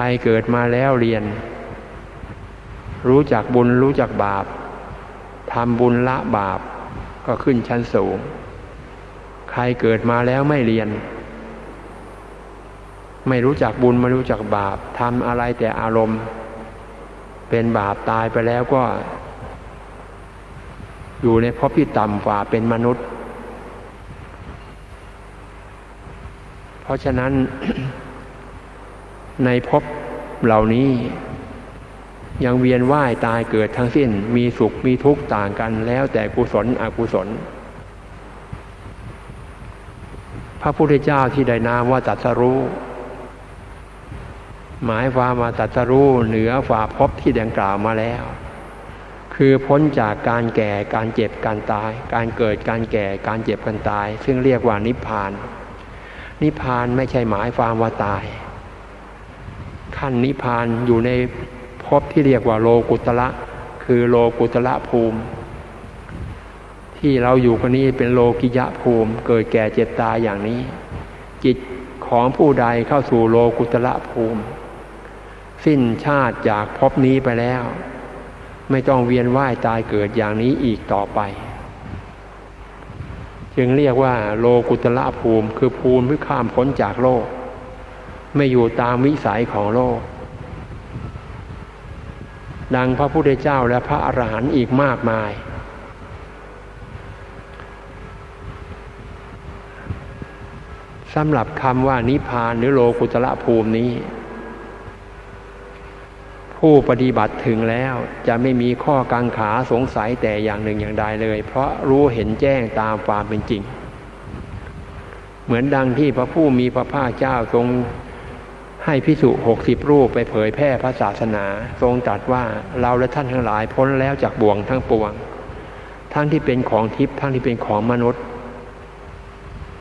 รเกิดมาแล้วเรียน รู้จักบุญรู้จักบาปทำบุญละบาปก็ขึ้นชั้นสูง ใครเกิดมาแล้วไม่เรียน ไม่รู้จักบุญไม่รู้จักบาปทำอะไรแต่อารมณ์ เป็นบาปตายไปแล้วก็ อยู่ในภพที่ต่ำกว่าเป็นมนุษย์ เพราะฉะนั้น ในภพเหล่านี้ ยังเวียนว่ายตายเกิดทั้งสิ้น มีสุขมีทุกข์ต่างกันแล้วแต่กุศลอกุศล พระพุทธเจ้าที่ได้นามว่าตัสรู้หมายความว่าตัสรู้เหนือฝ่าภพที่ดังกล่าวมาแล้ว คือพ้นจากการแก่การเจ็บการตาย การเกิดการแก่การเจ็บการตาย ซึ่งเรียกว่านิพพาน นิพพานไม่ใช่หมายความว่าตาย ขั้นนิพพานอยู่ในภพที่เรียกว่าโลกุตละคือโลกุตละภูมิ ที่เราอยู่กันนี้เป็นโลกิยะภูมิ เกิดแก่เจ็บตายอย่างนี้ จิตของผู้ใดเข้าสู่โลกุตละภูมิ สิ้นชาติจากภพนี้ไปแล้ว ไม่ต้องเวียนว่ายตายเกิดอย่างนี้อีกต่อไป จึงเรียกว่าโลกุตละภูมิ คือภูมิที่ข้ามพ้นจากโลก ไม่อยู่ตามวิสัยของโลก ดังพระพุทธเจ้าและพระอรหันต์อีกมากมาย สำหรับคำว่านิพพานหรือโลกุตละภูมินี้ ผู้ปฏิบัติถึงแล้วจะไม่มีข้อกังขาสงสัยแต่อย่างหนึ่งอย่างใดเลย เพราะรู้เห็นแจ้งตามความเป็นจริงเหมือนดังที่พระผู้มีพระภาคเจ้าทรง ให้พิสุหกสิบรูปไปเผยแพร่พระศาสนา ทรงตรัสว่าเราและท่านทั้งหลายพ้นแล้วจากบ่วงทั้งปวง ทั้งที่เป็นของทิพย์ทั้งที่เป็นของมนุษย์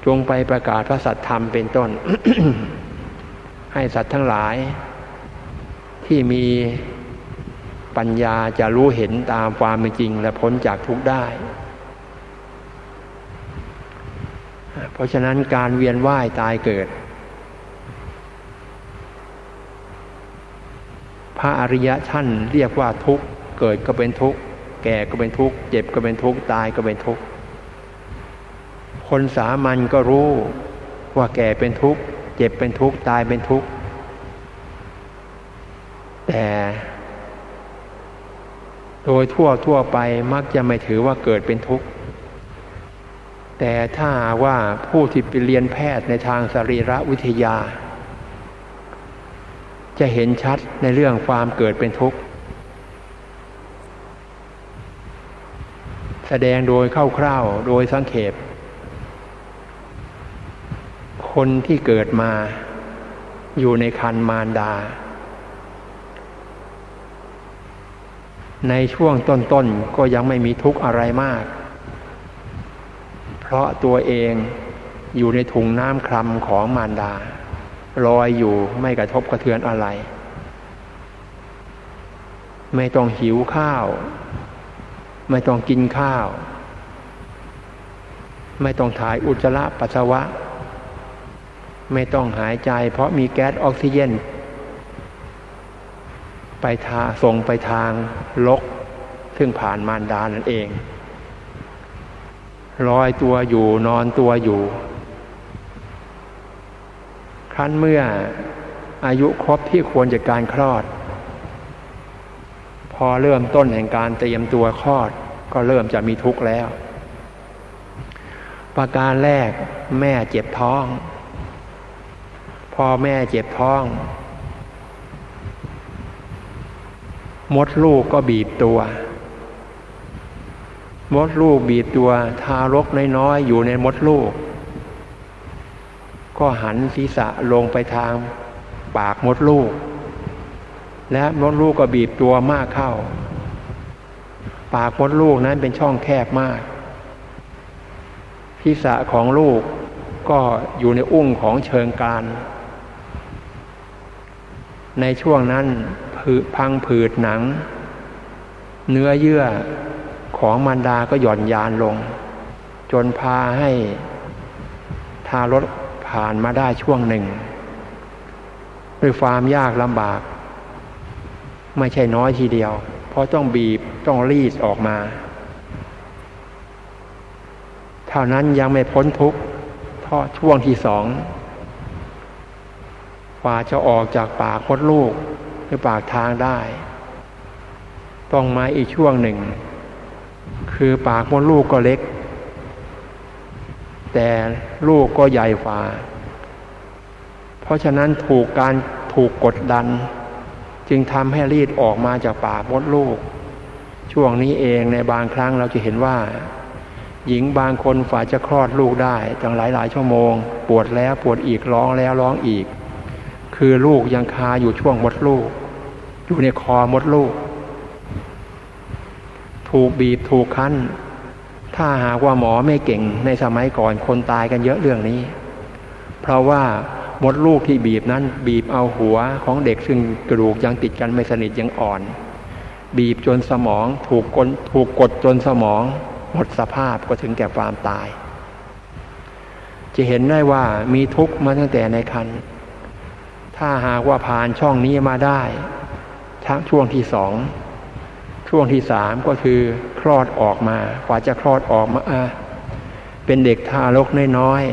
จงไปประกาศพระสัทธรรมเป็นต้น ให้สัตว์ทั้งหลาย ที่มีปัญญาจะรู้เห็นตามความเป็นจริง และพ้นจากทุกข์ได้ เพราะฉะนั้นการเวียนว่ายตายเกิด พระอริยะท่านเรียกว่าทุกข์เกิดก็เป็นทุกข์แก่ก็เป็นทุกข์เจ็บก็เป็นทุกข์ตายก็เป็นทุกข์คนสามัญก็รู้ว่าแก่เป็นทุกข์เจ็บเป็นทุกข์ตายเป็นทุกข์แต่โดยทั่วทั่วไปมักจะไม่ถือว่าเกิดเป็นทุกข์แต่ถ้าว่าผู้ที่ไปเรียนแพทย์ในทางสรีรวิทยา จะเห็นชัดในเรื่องความเกิดเป็นทุกข์ แสดงโดยคร่าวๆโดยสังเขปคนที่เกิดมาอยู่ในคันมารดา ในช่วงต้นๆก็ยังไม่มีทุกข์อะไรมาก เพราะตัวเองอยู่ในถุงน้ำคลำของมารดา ลอยอยู่ไม่กระทบกระเทือนอะไร ไม่ต้องหิวข้าว ไม่ต้องกินข้าว ไม่ต้องถ่ายอุจจาระปัสสาวะ ไม่ต้องหายใจ เพราะมีแก๊สออกซิเจนไปทาส่งไปทางลก ซึ่งผ่านมารดานั่นเองลอยตัวอยู่นอนตัวอยู่ ครั้นเมื่ออายุครบที่ควรจะการคลอด พอเริ่มต้นแห่งการเตรียมตัวคลอด ก็เริ่มจะมีทุกข์แล้ว ประการแรกแม่เจ็บท้อง พอแม่เจ็บท้องมดลูกก็บีบตัว มดลูกบีบตัว ทารกน้อยๆอยู่ในมดลูก ก็หันศีรษะลงไปทางปากมดลูก และมดลูกก็บีบตัวมากเข้า ปากมดลูกนั้นเป็นช่องแคบมากศีรษะของลูกก็อยู่ในอุ้งของเชิงการ ในช่วงนั้นพังผืดหนัง เนื้อเยื่อของมารดาก็หย่อนยานลง จนพาให้ทารก ผ่านมาได้ช่วงหนึ่ง ด้วยความยากลำบาก ไม่ใช่น้อยทีเดียว เพราะต้องบีบต้องรีดออกมา เท่านั้นยังไม่พ้นทุกข์เพราะช่วงที่สองกว่าจะออกจากปากพดลูกหรือปากทางได้ ต้องมาอีกช่วงหนึ่ง คือปากมดลูกก็เล็ก แต่ลูกก็ใหญ่ฝ่า เพราะฉะนั้นถูกการถูกกดดัน จึงทำให้รีดออกมาจากปากมดลูก ช่วงนี้เองในบางครั้งเราจะเห็นว่า หญิงบางคนฝ่าจะคลอดลูกได้ตั้งหลายหลายชั่วโมง ปวดแล้วปวดอีกร้องแล้วร้องอีก คือลูกยังคาอยู่ช่วงมดลูก อยู่ในคอมดลูก ถูกบีบถูกคั้น ถ้าหากว่าหมอไม่เก่งในสมัยก่อนคนตายกันเยอะเรื่องนี้ เพราะว่ามดลูกที่บีบนั้น บีบเอาหัวของเด็กซึ่งกระดูกยังติดกันไม่สนิทยังอ่อน บีบจนสมองถูกกดถูกกดจนสมอง หมดสภาพก็ถึงแก่ความตาย จะเห็นได้ว่ามีทุกข์มาตั้งแต่ในคันถ้าหากว่าผ่านช่องนี้มาได้ทั้งช่วงที่สองช่วงที่สามก็คือ ลอดออกมา กว่าจะคลอดออกมาเป็นเด็กทารกน้อย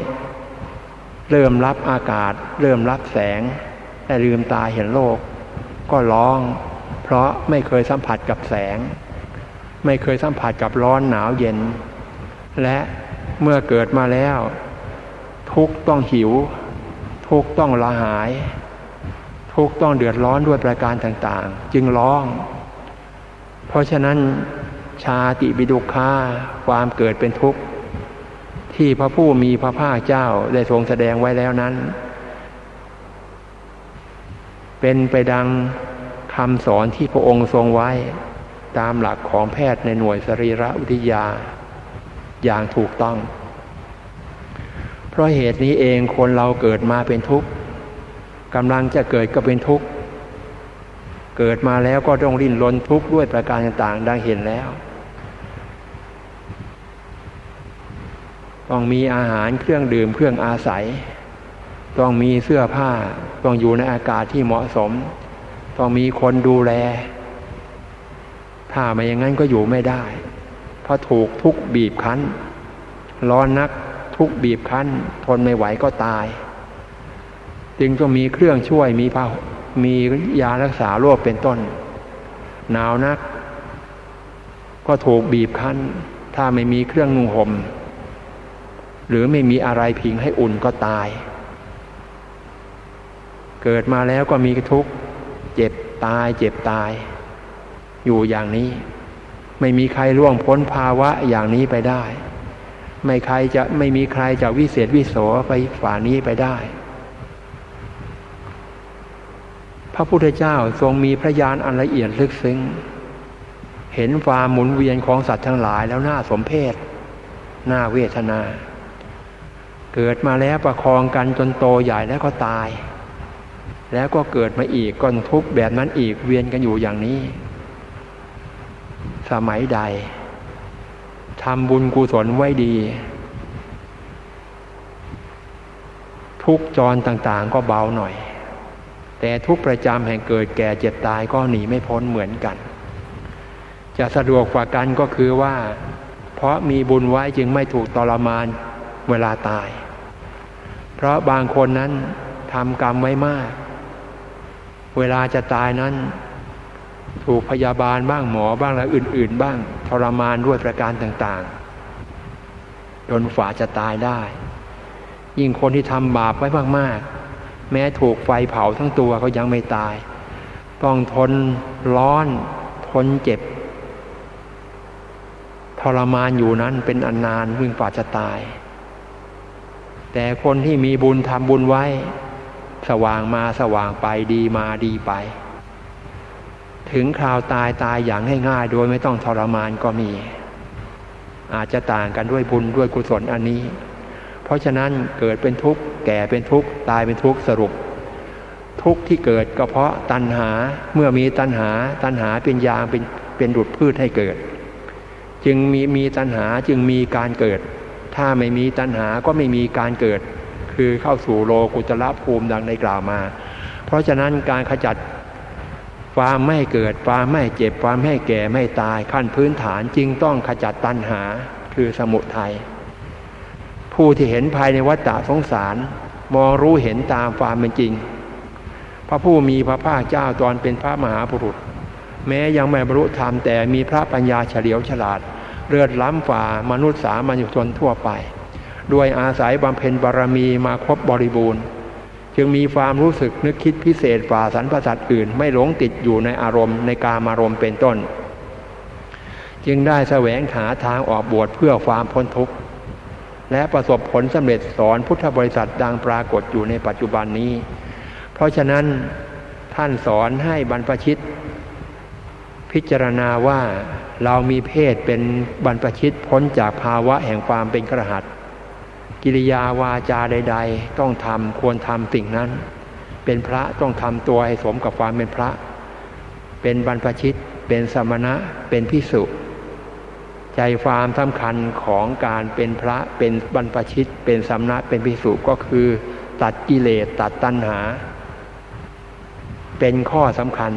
ๆเริ่มรับอากาศ เริ่มรับแสงแต่ลืมตาเห็นโลก ก็ร้อง เพราะไม่เคยสัมผัสกับแสง ไม่เคยสัมผัสกับร้อนหนาวเย็น และเมื่อเกิดมาแล้ว ทุกต้องหิว ทุกต้องละหาย ทุกต้องเดือดร้อนด้วยประการต่างๆ จึงร้อง เพราะฉะนั้น ชาติบิดุคาความเกิดเป็นทุกข์ ที่พระผู้มีพระภาคเจ้าได้ทรงแสดงไว้แล้วนั้น เป็นไปดังคำสอนที่พระองค์ทรงไว้ตามหลักของแพทย์ในหน่วยสรีระวิทยา อย่างถูกต้อง เพราะเหตุนี้เองคนเราเกิดมาเป็นทุกข์กำลังจะเกิดก็เป็นทุกข์ เกิดมาแล้วก็ต้องริ้นรนทุกข์ด้วยประการต่างๆ ดังเห็นแล้ว ต้องมีอาหารเครื่องดื่มเครื่องอาศัย ต้องมีเสื้อผ้า ต้องอยู่ในอากาศที่เหมาะสม ต้องมีคนดูแล ถ้าไม่อย่างนั้นก็อยู่ไม่ได้ เพราะถูกทุกบีบคั้น ร้อนนักทุกบีบคั้น ทนไม่ไหวก็ตาย จึงต้องมีเครื่องช่วยมีผ้า มียารักษาโรคเป็นต้น หนาวนัก ก็ถูกบีบคั้น ถ้าไม่มีเครื่องนุ่งห่มหรือไม่มีอะไรพิงให้อุ่นก็ตาย เกิดมาแล้วก็มีทุกข์เจ็บตาย เจ็บตาย อยู่อย่างนี้ ไม่มีใครล่วงพ้นภาวะอย่างนี้ไปได้ ไม่ใครจะไม่มีใครจะวิเศษวิโสไปฝ่านี้ไปได้ พระพุทธเจ้าทรงมีพระญาณอันละเอียดลึกซึ้ง เห็นความหมุนเวียนของสัตว์ทั้งหลายแล้วน่าสมเพชน่าเวทนา เกิดมาแล้วประคองกันจนโตใหญ่แล้วก็ตาย แล้วก็เกิดมาอีกก็ทุกแบบนั้นอีกเวียนกันอยู่อย่างนี้ สมัยใดทำบุญกุศลไว้ดี ทุกจรต่างๆก็เบาหน่อย แต่ทุกประจำแห่งเกิดแก่เจ็บตายก็หนีไม่พ้นเหมือนกัน จะสะดวกกว่ากันก็คือว่า เพราะมีบุญไว้จึงไม่ถูกทรมานเวลาตาย เพราะบางคนนั้นทำกรรมไว้มาก เวลาจะตายนั้น ถูกพยาบาลบ้างหมอบ้างและอื่น ๆ บ้างทรมานด้วยประการต่างๆ จนฝ่าจะตายได้ ยิ่งคนที่ทำบาปไว้มากๆ แม้ถูกไฟเผาทั้งตัวก็ยังไม่ตาย ต้องทนร้อน ทนเจ็บ ทรมานอยู่นั้นเป็นอันนานวิ่งป่าจะตาย แต่คนที่มีบุญทำบุญไว้ สว่างมาสว่างไปดีมาดีไป ถึงคราวตายตายอย่างง่ายๆโดยไม่ต้องทรมานก็มี อาจจะต่างกันด้วยบุญด้วยกุศลอันนี้ เพราะฉะนั้นเกิดเป็นทุกข์แก่เป็นทุกข์ตายเป็นทุกข์สรุป ทุกข์ที่เกิดก็เพราะตัณหาเมื่อมีตัณหาตัณหาเป็นยางเป็นเป็นดุดพืชให้เกิด จึงมีมีตัณหาจึงมีการเกิด ถ้าไม่มีตัณหาก็ไม่มีการเกิด คือเข้าสู่โลกุตละภูมิดังในกล่าวมา เพราะราะฉะนั้นการขจัดความไม่เกิดความไม่เจ็บความไม่แก่ไม่ตายขั้นพื้นฐานจึงต้องขจัดตัณหาคือสมุทัย ผู้ที่เห็นภายในวัฏฏะสงสาร มองรู้เห็นตามความเป็นจริง พระผู้มีพระภาคเจ้าตอนเป็นพระมหาบุรุษ แม้ยังไม่บรรลุธรรมแต่มีพระปัญญาเฉลียวฉลาดเลือดล้ำฝ่ามนุษย์สามัญชนทั่วไป ด้วยอาศัยบำเพ็ญบารมีมาครบบริบูรณ์ จึงมีความรู้สึกนึกคิดพิเศษฝ่าสรรพสัตว์อื่น ไม่หลงติดอยู่ในอารมณ์ในการอารมณ์เป็นต้น จึงได้แสวงหาทางออกบวชเพื่อความพ้นทุกข์ และประสบผลสำเร็จสอนพุทธบริษัทดังปรากฏอยู่ในปัจจุบันนี้ เพราะฉะนั้นท่านสอนให้บรรพชิต พิจารณาว่าเรามีเพศเป็นบรรพชิตพ้นจากภาวะแห่งความเป็นกระหัตกิริยาวาจาใด ๆ ต้องทำควรทำสิ่งนั้น เป็นพระต้องทำตัวให้สมกับความเป็นพระ เป็นบรรพชิต เป็นสมณะเป็นพิสุ ใจความสำคัญของการเป็นพระเป็นบรรพชิต เป็นสมณะเป็นพิสุก็คือ ตัดกิเลสตัดตัณหา เป็นข้อสำคัญ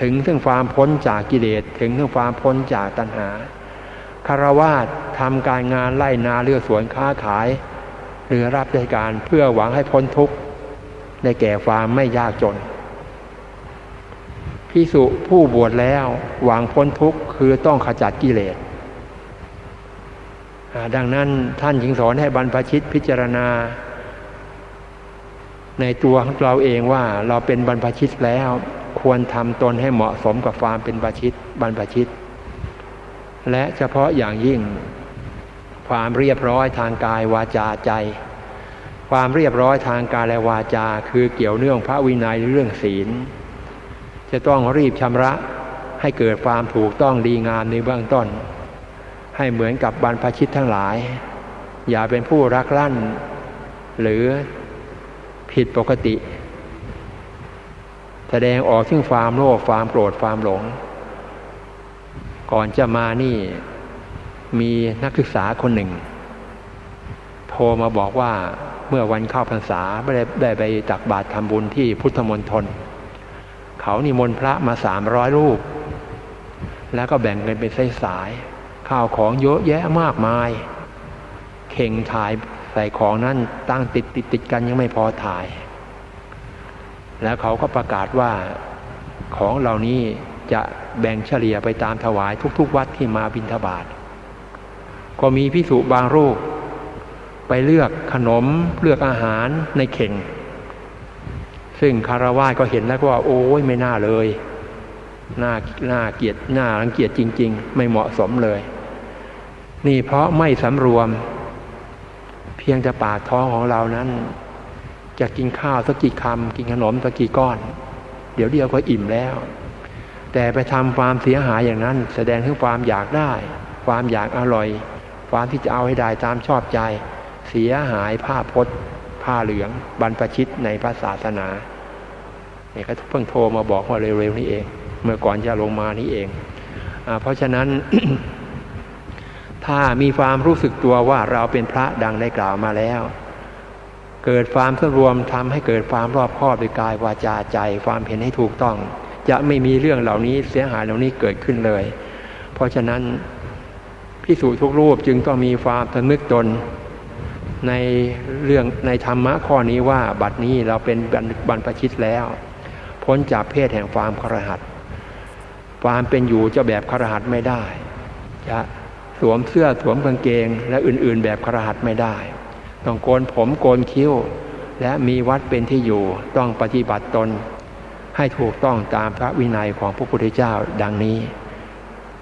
ถึงซึ่งความพ้นจากกิเลสถึงซึ่งความพ้นจากตัณหาคารวาสทำการงานไล่นาเลือสวนค้าขาย หรือรับราชการเพื่อหวังให้พ้นทุกข์ในแก่ความไม่ยากจนพิสุผู้บวชแล้วหวังพ้นทุกข์คือต้องขจัดกิเลส ดังนั้นท่านจึงสอนให้บรรพชิตพิจารณา ในตัวของเราเองว่าเราเป็นบรรพชิตแล้ว ควรทำตนให้เหมาะสมกับความเป็นบรรพชิตบรรพชิต และเฉพาะอย่างยิ่ง ความเรียบร้อยทางกายวาจาใจ ความเรียบร้อยทางกายและวาจา คือเกี่ยวเนื่องพระวินัยเรื่องศีล จะต้องรีบชำระให้เกิดความถูกต้องดีงามในเบื้องต้น ให้เหมือนกับบรรพชิตทั้งหลาย อย่าเป็นผู้รักลั่น หรือผิดปกติ แสดงออกซึ่งความโลภความโกรธความหลง ก่อนจะมานี่มีนักศึกษาคนหนึ่ง โทรมาบอกว่าเมื่อวันเข้าพรรษาไม่ได้ได้ไปตักบาตรทำบุญที่พุทธมณฑลเขานิมนต์พระมาสามร้อยรูป แล้วก็แบ่งเงินเป็นสายๆ ข้าวของเยอะแยะมากมาย เข่งถ่ายใส่ของนั้นตั้งติดติดติดกันยังไม่พอถ่าย แล้วเขาก็ประกาศว่าของเหล่านี้จะแบ่งเฉลี่ยไปตามถวายทุก ๆ วัดที่มาบิณฑบาตก็มีพิสุบางรูป ไปเลือกขนมเลือกอาหารในเข่ง ซึ่งคารวะก็เห็นแล้วก็ว่าโอ้ยไม่น่าเลยน่าน่าเกียดน่ารังเกียจจริง ๆ ไม่เหมาะสมเลย นี่เพราะไม่สำรวม เพียงแต่ปากท้องของเรานั้น จะกินข้าวสักกี่คำกินขนมสักกี่ก้อน เดี๋ยวเดียวก็อิ่มแล้ว แต่ไปทำความเสียหายอย่างนั้น แสดงถึงความอยากได้ ความอยากอร่อย ความที่จะเอาให้ได้ตามชอบใจ เสียหายผ้าพจน์ ผ้าเหลือง บรรพชิตในพระศาสนาเนี่ยก็เพิ่งโทรมาบอกว่าเร็วๆนี้เอง เมื่อก่อนจะลงมานี้เองอเพราะฉะนั้น ถ้ามีความรู้สึกตัวว่าเราเป็นพระดังได้กล่าวมาแล้ว เกิดความสรวมทำให้เกิดความรอบคอบในกายวาจาใจความเห็นให้ถูกต้อง จะไม่มีเรื่องเหล่านี้เสียหายเหล่านี้เกิดขึ้นเลย เพราะฉะนั้นพิสูจทุกรูปจึงต้องมีความสนึกตนในเรื่องในธรรมะข้อนี้ว่าบัดนี้เราเป็นบรรพชิตแล้ว พ้นจากเพศแห่งความครหัดความเป็นอยู่จะแบบครหัดไม่ได้ จะ สวมเสื้อสวมกางเกง และอื่นๆ แบบครหัดไม่ได้ ต้องโกนผมโกนคิ้ว และมีวัดเป็นที่อยู่ต้องปฏิบัติตน ให้ถูกต้องตามพระวินัยของพระพุทธเจ้าดังนี้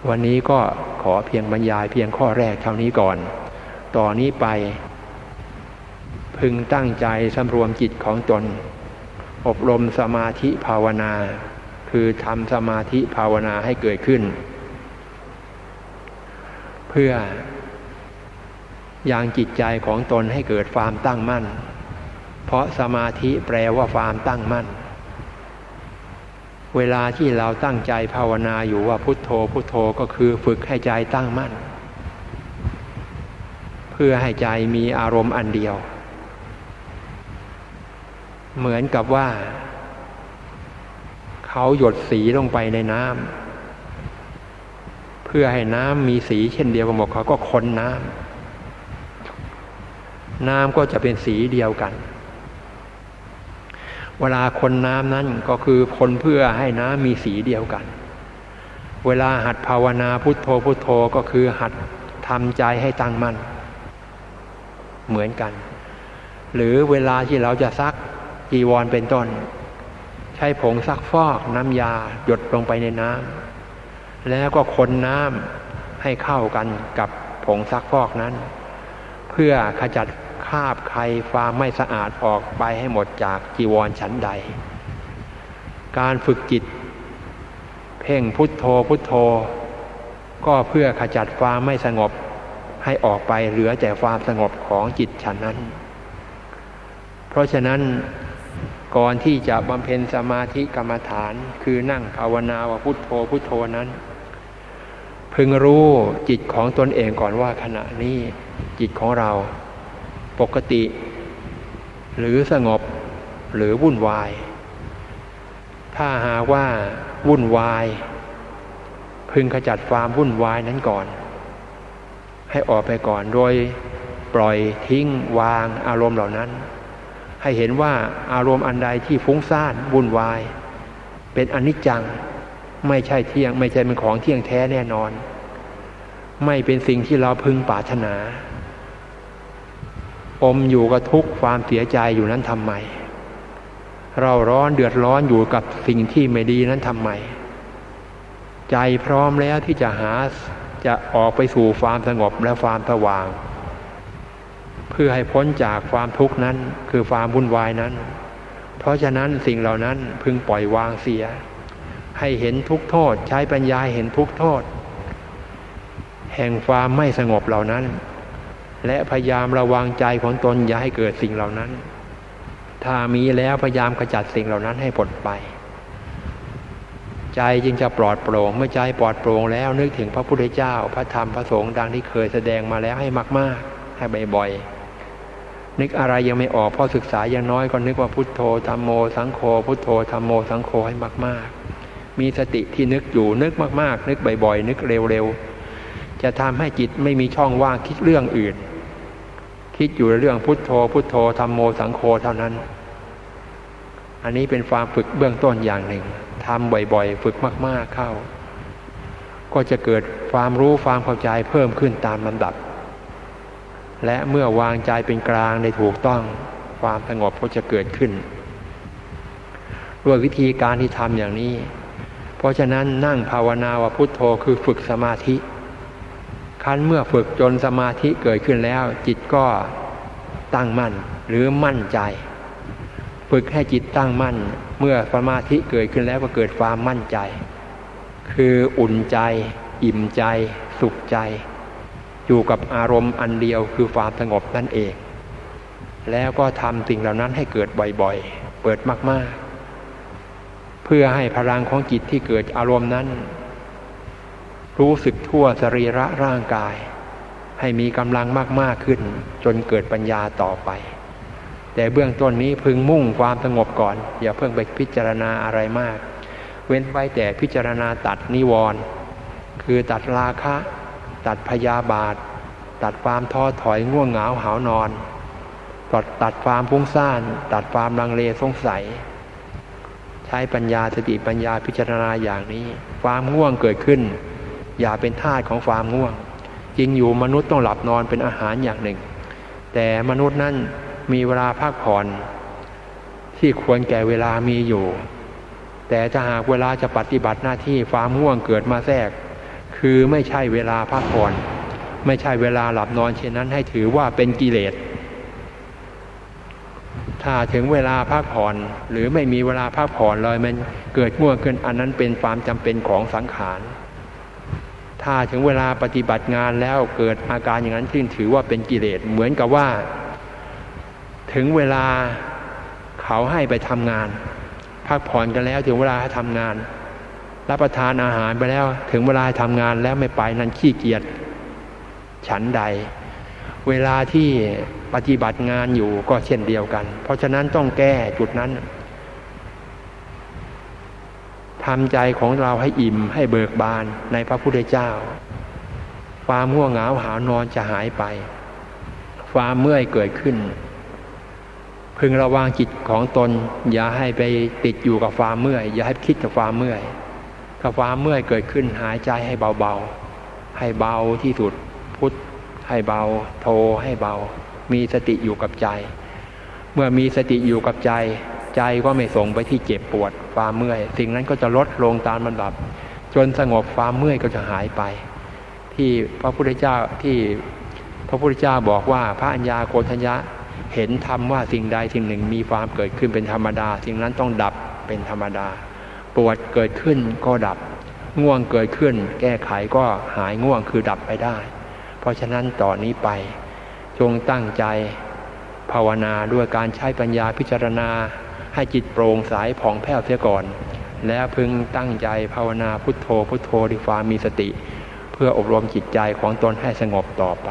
วันนี้ก็ขอเพียงบรรยายเพียงข้อแรกเท่านี้ก่อน ต่อนนี้ไป พึงตั้งใจสำรวมจิตของตน อบรมสมาธิภาวนา คือทำสมาธิภาวนาให้เกิดขึ้น พื่อยังจิตใจของตนให้เกิดความตั้งมั่น เพราะสมาธิแปลว่าความตั้งมั่น เวลาที่เราตั้งใจภาวนาอยู่ว่าพุทโธพุทโธก็คือฝึกให้ใจตั้งมั่น เพื่อให้ใจมีอารมณ์อันเดียว เหมือนกับว่า เขาหยดสีลงไปในน้ำ เพื่อให้น้ำมีสีเช่นเดียวกันหมดเขาก็คนน้ำน้ำก็จะเป็นสีเดียวกัน เวลาคนน้ำนั้นก็คือคนเพื่อให้น้ำมีสีเดียวกัน เวลาหัดภาวนาพุทโธพุทโธก็คือหัดทำใจให้ตั้งมั่นเหมือนกัน หรือเวลาที่เราจะซักจีวรเป็นต้น ใช้ผงซักฟอกน้ำยาหยดลงไปในน้ำ แล้วก็คนน้ำให้เข้ากันกับผงซักฟอกนั้น เพื่อขจัดคราบใครความไม่สะอาดออกไปให้หมดจากจีวรชั้นใด การฝึกจิต เพ่งพุทโธพุทโธ ก็เพื่อขจัดความไม่สงบให้ออกไปเหลือแต่ความสงบของจิตฉันนั้น เพราะฉะนั้นก่อนที่จะบำเพ็ญสมาธิกรรมฐานคือนั่งภาวนาว่าพุทโธพุทโธนั้น พึงรู้จิตของตนเองก่อนว่าขณะนี้จิตของเราปกติ หรือสงบหรือวุ่นวาย ถ้าหาว่าวุ่นวาย พึงขจัดความวุ่นวายนั้นก่อน ให้ออกไปก่อนโดยปล่อยทิ้งวางอารมณ์เหล่านั้น ให้เห็นว่าอารมณ์อันใดที่ฟุ้งซ่านวุ่นวาย เป็นอนิจจัง ไม่ใช่เที่ยง ไม่ใช่เป็นของเที่ยงแท้แน่นอน ไม่เป็นสิ่งที่เราพึงปรารถนา อมอยู่กับทุกความเสียใจอยู่นั้นทำไม เราร้อนเดือดร้อนอยู่กับสิ่งที่ไม่ดีนั้นทำไม ใจพร้อมแล้วที่จะหาจะออกไปสู่ความสงบและความสว่าง เพื่อให้พ้นจากความทุกข์นั้นคือความวุ่นวายนั้น เพราะฉะนั้นสิ่งเหล่านั้นพึงปล่อยวางเสีย ให้เห็นทุกโทษ ใช้ปัญญาเห็นทุกโทษ แห่งความไม่สงบเหล่านั้น และพยายามระวังใจของตนอย่าให้เกิดสิ่งเหล่านั้น ถ้ามีแล้วพยายามขจัดสิ่งเหล่านั้นให้หมดไป ใจจึงจะปลอดโปร่งเมื่อใจปลอดโปร่งแล้วนึกถึงพระพุทธเจ้า พระธรรมพระสงฆ์ดังที่เคยแสดงมาแล้วให้มาก ๆ ให้บ่อยๆนึกอะไรยังไม่ออกพอศึกษายังน้อยก็นึกว่าพุทโธธรรมโมสังโฆพุทโธธรรมโมสังโฆให้มาก ๆ มีสติที่นึกอยู่นึกมากๆ นึกบ่อยๆ นึกเร็วๆ จะทำให้จิตไม่มีช่องว่างคิดเรื่องอื่น คิดอยู่เรื่องพุทโธ พุทโธธรรมโมสังโฆเท่านั้น อันนี้เป็นความฝึกเบื้องต้นอย่างหนึ่งทำบ่อยๆ ฝึกมากๆเข้า ก็จะเกิดความรู้ความเข้าใจเพิ่มขึ้นตามลำดับ และเมื่อวางใจเป็นกลางในถูกต้องความสงบก็จะเกิดขึ้น ด้วยวิธีการที่ทำอย่างนี้ เพราะฉะนั้นนั่งภาวนาว่าพุทโธคือฝึกสมาธิคันเมื่อฝึกจนสมาธิเกิดขึ้นแล้ว จิตก็ตั้งมั่นหรือมั่นใจ ฝึกให้จิตตั้งมั่น เมื่อสมาธิเกิดขึ้นแล้วก็เกิดความมั่นใจ คืออุ่นใจ อิ่มใจ สุขใจ อยู่กับอารมณ์อันเดียวคือความสงบนั่นเอง แล้วก็ทำสิ่งเหล่านั้นให้เกิดบ่อยๆ เปิดมากๆ เพื่อให้พลังของจิตที่เกิดอารมณ์นั้น รู้สึกทั่วสรีระร่างกาย ให้มีกำลังมาก ๆ ขึ้น จนเกิดปัญญาต่อไป แต่เบื้องต้นนี้พึงมุ่งความสงบก่อน อย่าเพิ่งไปพิจารณาอะไรมาก เว้นไว้แต่พิจารณาตัดนิวรณ์คือตัดราคะ ตัดพยาบาท ตัดความท้อถอยง่วงเหงาหานอนตัดตัดความพุ่งซ่าน ตัดความลังเลสงสัย ใช้ปัญญาสติปัญญาพิจารณาอย่างนี้ ความง่วงเกิดขึ้น อย่าเป็นทาสของความง่วงจริงอยู่มนุษย์ต้องหลับนอนเป็นอาหารอย่างหนึ่ง แต่มนุษย์นั้นมีเวลาพักผ่อน ที่ควรแก่เวลามีอยู่ แต่ถ้าหากเวลาจะปฏิบัติหน้าที่ความง่วงเกิดมาแทรก คือไม่ใช่เวลาพักผ่อน ไม่ใช่เวลาหลับนอนเช่นนั้นให้ถือว่าเป็นกิเลส ถ้าถึงเวลาพักผ่อน หรือไม่มีเวลาพักผ่อนเลยมันเกิดง่วงขึ้นอันนั้นเป็นความจำเป็นของสังขาร ถ้าถึงเวลาปฏิบัติงานแล้วเกิดอาการอย่างนั้นขึ้นถือว่าเป็นกิเลสเหมือนกับว่า ถึงเวลาเขาให้ไปทำงาน พักผ่อนกันแล้วถึงเวลาให้ทำงานรับประทานอาหารไปแล้วถึงเวลาทำงานแล้วไม่ไปนั้นขี้เกียจฉันใด เวลาที่ปฏิบัติงานอยู่ก็เช่นเดียวกัน เพราะฉะนั้นต้องแก้จุดนั้นทำใจของเราให้อิ่มให้เบิกบานในพระพุทธเจ้า ความง่วงเหงาหานอนจะหายไป ความเมื่อยเกิดขึ้น พึงระวังจิตของตน อย่าให้ไปติดอยู่กับความเมื่อย อย่าให้คิดกับความเมื่อยถ้าความเมื่อยเกิดขึ้นหายใจให้เบาๆ ให้เบาที่สุดพุทธ ให้เบา โทให้เบา มีสติอยู่กับใจ เมื่อมีสติอยู่กับใจ ใจก็ไม่ส่งไปที่เจ็บปวดความเมื่อย สิ่งนั้นก็จะลดลงตามลำดับ จนสงบความเมื่อยก็จะหายไป ที่พระพุทธเจ้าที่พระพุทธเจ้าบอกว่าพระัญญาโกณทัญญะเห็นธรรมว่าสิ่งใดสิ่งหนึ่งมีความเกิดขึ้นเป็นธรรมดา สิ่งนั้นต้องดับเป็นธรรมดา ปวดเกิดขึ้นก็ดับ ง่วงเกิดขึ้น แก้ไขก็หายง่วงคือดับไปได้ ราะฉะนั้นต่อนนี้ไป จงตั้งใจ ภาวนาด้วยการใช้ปัญญาพิจารณา ให้จิตโปร่งสายผ่องแผ้วเสียก่อน แล้วพึงตั้งใจภาวนาพุทโธพุทโธด้วยความมีสติ เพื่ออบรมจิตใจของตนให้สงบต่อไป